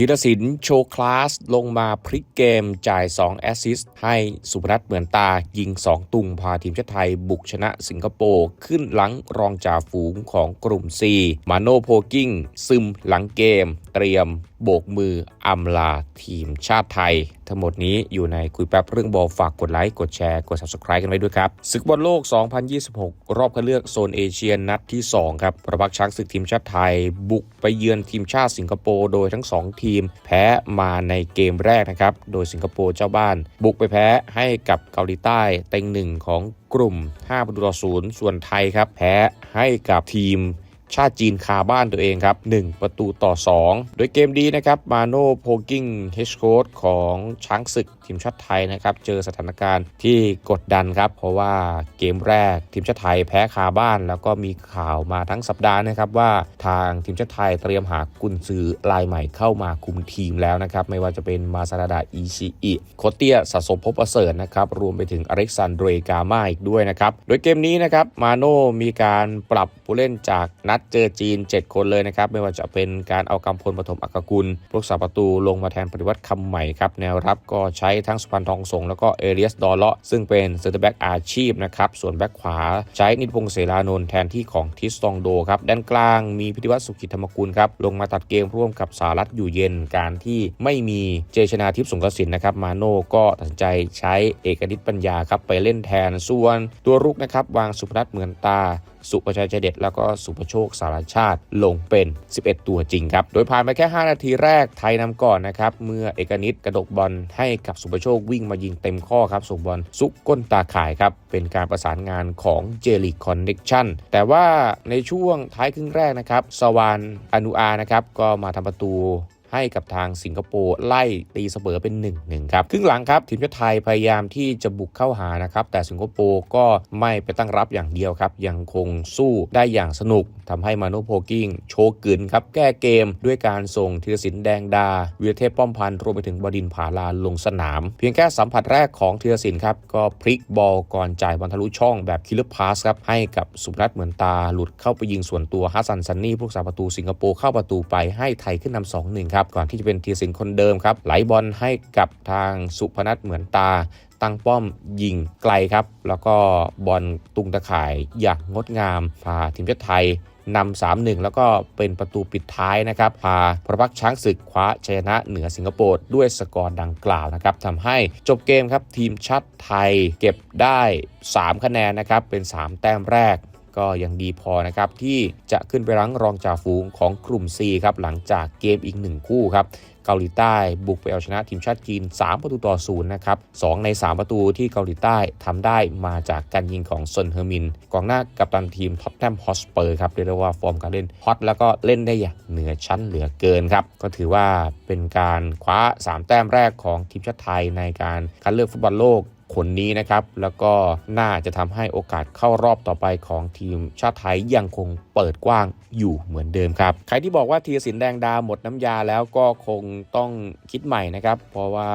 ธีรศิลป์โชว์คลาส ลงมาพลิกเกมจ่าย 2 แอสซิสต์ให้สุพนัทเหมือนตายิง 2 ตุงพาทีมชาติไทย บุกชนะสิงคโปร์ ขึ้นหลังรองจ่าฝูงของกลุ่ม C มาโนโพกิ้ง ซึมหลังเกม เตรียมโบกมืออำลาทีมชาติไทย ทั้งหมดนี้อยู่ในคุยแป๊บเรื่องบอลฝากกดไลค์ กดแชร์ กด Subscribe กันไว้ด้วยครับศึกบอลโลก 2026 รอบคัดเลือกโซนเอเชียนัดที่ 2 ครับประพักช้างศึกทีมชาติไทย บุกไปเยือนทีมชาติสิงคโปร์โดยทั้ง 2 ทีม แพ้มาในเกมแรกนะครับ โดยสิงคโปร์เจ้าบ้าน บุกไปแพ้ให้กับเกาหลีใต้เต็งหนึ่งของกลุ่ม5ประตูต่อศูนย์ส่วนไทยครับแพ้ให้กับทีม ชาติจีนคาบ้านตัวเองครับ 1 ประตูต่อ 2 โดยเกมดีนะครับมาโนโพกิ้งเฮชโค้ดของช้างศึกทีมชาติไทยนะครับ เจอสถานการณ์ที่กดดันครับ เพราะว่าเกมแรกทีมชาติไทยแพ้คาบ้าน แล้วก็มีข่าวมาทั้งสัปดาห์นะครับว่าทางทีมชาติไทยเตรียมหากุนซือรายใหม่เข้ามาคุมทีมแล้วนะครับ ไม่ว่าจะเป็นมาซาดาอีชิอิโคเตียสะสมภพประเสริฐนะครับ รวมไปถึงอเล็กซานเดรกามาอีกด้วยนะครับ โดยเกมนี้นะครับมาโนมีการปรับผู้เล่นจากนัดเจอจีน 7 คนเลยนะครับ ไม่ว่าจะเป็นการเอากำพลปฐมอักกุลผู้รักษาประตูลงมาแทนปฏิวัติคำใหม่ครับ แนวรับก็ใช้ทั้งสุพรรณทองสงแล้วก็เอเลียสดอลเลาะซึ่งเป็นเซอร์เตอร์แบ็กอาชีพนะครับ ส่วนแบ็กขวาใช้นิพงศ์เสรานนท์แทนที่ของทิสตองโดครับ ด้านกลางมีพิธิวัฒน์สุขิตธรรมกุลครับลงมาตัดเกมร่วมกับสารัตอยู่เย็นการที่ไม่มีเจชนาทิพย์สงกระสินนะครับมาโน่ก็ตัดสินใจใช้เอกนิตปัญญาครับไปเล่นแทนส่วนตัวรุกนะครับวางสุพนัทเหมือนตาสุประชัยใจเด็ดแล้วก็สุประโชคสารชาติลงเป็น 11 ตัวจริงครับ โดยผ่านไปแค่ 5 นาทีแรกไทยนำก่อนนะครับ เมื่อเอกนิตกระดกบอลให้กับสุประโชควิ่งมายิงเต็มข้อครับส่งบอลซุกก้นตาข่ายครับ เป็นการประสานงานของเจลิคอนเน็กชั่นแต่ว่าในช่วงท้ายครึ่งแรกนะครับสวานอนุอานะครับก็มาทำประตู ให้กับทางสิงคโปร์ไล่ตีเสมอเป็น1 1ครับครึ่งหลังครับทีมชาติไทยพยายามที่จะบุกเข้าหานะครับแต่สิงคโปร์ก็ไม่ไปตั้งรับอย่างเดียวครับ ยังคงสู้ได้อย่างสนุกทำให้มาโนโพกิ้งโชว์กึนครับแก้เกมด้วยการส่งธีรศิลป์แดงดาวีรเทพป้อมพันธ์รวมไปถึงบดินผาลาลงสนาม เพียงแค่สัมผัสแรกของธีรศิลป์ครับก็พลิกบอลก่อนจ่ายบอลทะลุช่องแบบคิลเลอร์พาสครับให้กับสุพนัทเหมือนตาหลุดเข้าไปยิงส่วนตัวฮัสซันซันนี่ผู้รักษาประตูสิงคโปร์เข้าประตูไปให้ไทยขึ้นนำสองหครับก่อนที่จะเป็นธีรศิลป์คนเดิมครับไหลบอลให้กับทางสุพนัทเหมือนตาตั้งป้อมยิงไกลครับ แล้วก็บอลตุงตะข่ายอย่างงดงามพาทีมชาติไทยนำ3-1 แล้วก็เป็นประตูปิดท้ายนะครับ พาพระพักช้างศึกคว้าชัยชนะเหนือสิงคโปร์ด้วยสกอร์ดังกล่าวนะครับทำให้จบเกมครับ ทีมชาติไทยเก็บได้ 3 คะแนนนะครับ เป็น 3 แต้มแรก ก็ยังดีพอนะครับที่จะขึ้นไปรั้งรองจ่าฝูงของกลุ่ม C ครับหลังจากเกมอีก 1 คู่ครับเกาหลีใต้บุกไปเอาชนะทีมชาติจีน 3 ประตูต่อศูนย์นะครับ2ใน 3 ประตูที่เกาหลีใต้ทำได้มาจากการยิงของซนเฮอร์มินกองหน้ากัปตันทีมท็อตแนมฮอสเปอร์ครับเรียกได้ว่าฟอร์มการเล่นฮอตแล้วก็เล่นได้อย่างเหนือชั้นเหลือเกินครับก็ถือว่าเป็นการคว้า 3 แต้มแรกของทีมชาติไทยในการคัดเลือกฟุตบอลโลก ลนนี้นะครับ แล้วก็น่าจะทำให้โอกาสเข้ารอบต่อไปของทีมชาติไทยยังคงเปิดกว้างอยู่เหมือนเดิมครับ ใครที่บอกว่าทีสินแดงดาหมดน้ำยาแล้วก็คงต้องคิดใหม่นะครับ เพราะว่า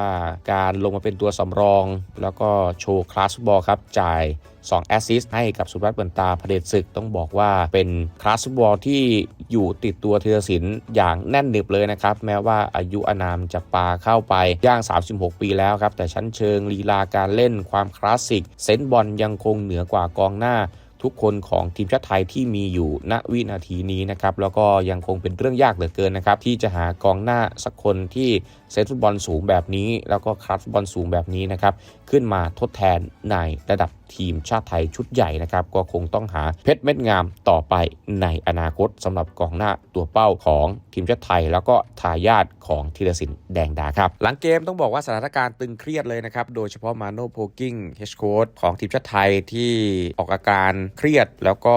การลงมาเป็นตัวสำรอง แล้วก็โชว์คลาสบอลครับจ่าย 2 แอสซิสต์ให้กับสุรัตน์เปินตาพระเดชศึกต้องบอกว่าเป็นคลาสฟุตบอลที่อยู่ติดตัวธีรศิลป์อย่างแน่นหนึบเลยนะครับ แม้ว่าอายุอานามจะปาเข้าไปย่าง 36 ปีแล้วครับ แต่ชั้นเชิงลีลาการเล่นความคลาสสิก เซนส์บอลยังคงเหนือกว่ากองหน้าทุกคนของทีมชาติไทยที่มีอยู่ณวินาทีนี้นะครับ แล้วก็ยังคงเป็นเรื่องยากเหลือเกินนะครับ ที่จะหากองหน้าสักคนที่ เซตฟุตบอลสูงแบบนี้ แล้วก็คลาสฟุตบอลสูงแบบนี้นะครับขึ้นมาทดแทนในระดับทีมชาติไทยชุดใหญ่นะครับก็คงต้องหาเพชรเม็ดงามต่อไปในอนาคตสำหรับกองหน้าตัวเป้าของทีมชาติไทย แล้วก็ทายาทของธีรศิลป์แดงดาครับ หลังเกมต้องบอกว่าสถานการณ์ตึงเครียดเลยนะครับ โดยเฉพาะมาโนโพกิ้งเฮชโค้ดของทีมชาติไทยที่ออกอาการเครียด แล้วก็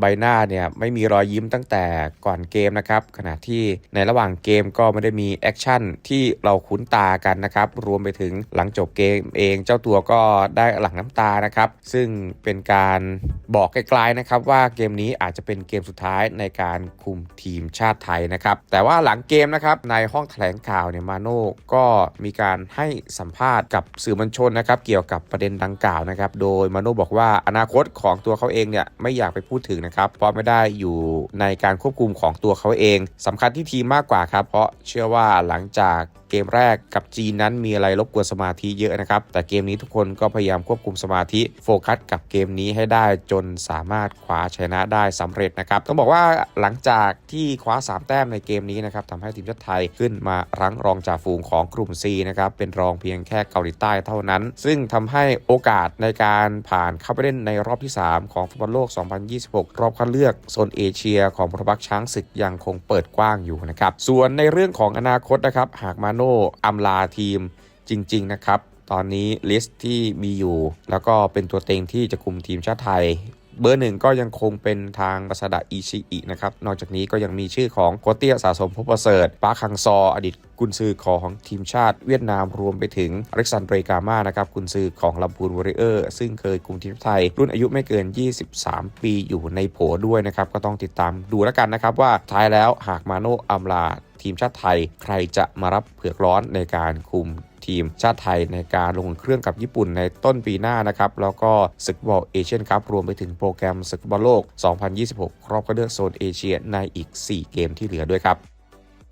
ใบหน้าเนี่ยไม่มีรอยยิ้มตั้งแต่ก่อนเกมนะครับขณะที่ในระหว่างเกมก็ไม่ได้มีแอคชั่นที่เราคุ้นตากันนะครับรวมไปถึงหลังจบเกมเองเจ้าตัวก็ได้หลังน้ำตานะครับซึ่งเป็นการบอกไกลๆนะครับว่าเกมนี้อาจจะเป็นเกมสุดท้ายในการคุมทีมชาติไทยนะครับแต่ว่าหลังเกมนะครับในห้องแถลงข่าวเนี่ยมาโน่ก็มีการให้สัมภาษณ์กับสื่อมวลชนนะครับเกี่ยวกับประเด็นดังกล่าวนะครับโดยมาโน่บอกว่าอนาคตของตัวเขาเองเนี่ยไม่อยากไปพูดถึงนะครับเพราะไม่ได้อยู่ในการควบคุมของตัวเขาเองสำคัญที่ทีมมากกว่าครับเพราะเชื่อว่าหลังจากเกมแรกกับจีนนั้นมีอะไรรบกวนสมาธิเยอะนะครับ แต่เกมนี้ทุกคนก็พยายามควบคุมสมาธิโฟกัสกับเกมนี้ให้ได้จนสามารถคว้าชนะได้สำเร็จนะครับ ต้องบอกว่าหลังจากที่คว้า 3 แต้มในเกมนี้นะครับทำให้ทีมชาติไทยขึ้นมารั้งรองจ่าฝูงของกลุ่ม C นะครับเป็นรองเพียงแค่เกาหลีใต้เท่านั้น ซึ่งทำให้โอกาสในการผ่านเข้าไปเล่นในรอบที่ 3 ของฟุตบอลโลก 2026 รอบคัดเลือกโซนเอเชีย ของพระบักช้างศึกยังคงเปิดกว้างอยู่นะครับส่วนในเรื่องของอนาคตนะครับหากมาโน่อำลาทีมจริง ๆ นะครับ ตอนนี้ลิสต์ที่มีอยู่ แล้วก็เป็นตัวเต็งที่จะคุมทีมชาติไทย เบอร์หนึ่งก็ยังคงเป็นทางรัสดาอิชิอินะครับ นอกจากนี้ก็ยังมีชื่อของโคเตียสะสมพบประเสริฐปาคังซอ อดีตกุนซือของทีมชาติเวียดนามรวมไปถึงอเล็กซานเดรกามานะครับกุนซือของลำพูนวอริเออร์ ซึ่งเคยคุมทีมไทย รุ่นอายุไม่เกิน 23 ปีอยู่ในโผด้วยนะครับ ก็ต้องติดตามดูแล้วกันนะครับว่าท้ายแล้วหากมาโนอัมลา ทีมชาติไทย ใครจะมารับเผือกร้อนในการคุมทีมชาติไทยในการลงเครื่องกับญี่ปุ่นในต้นปีหน้านะครับ แล้วก็ศึกบอลเอเชียนคัพรวมไปถึงโปรแกรมศึกบอลโลก 2026 รอบคัดเลือกโซนเอเชียในอีก 4 เกมที่เหลือด้วยครับ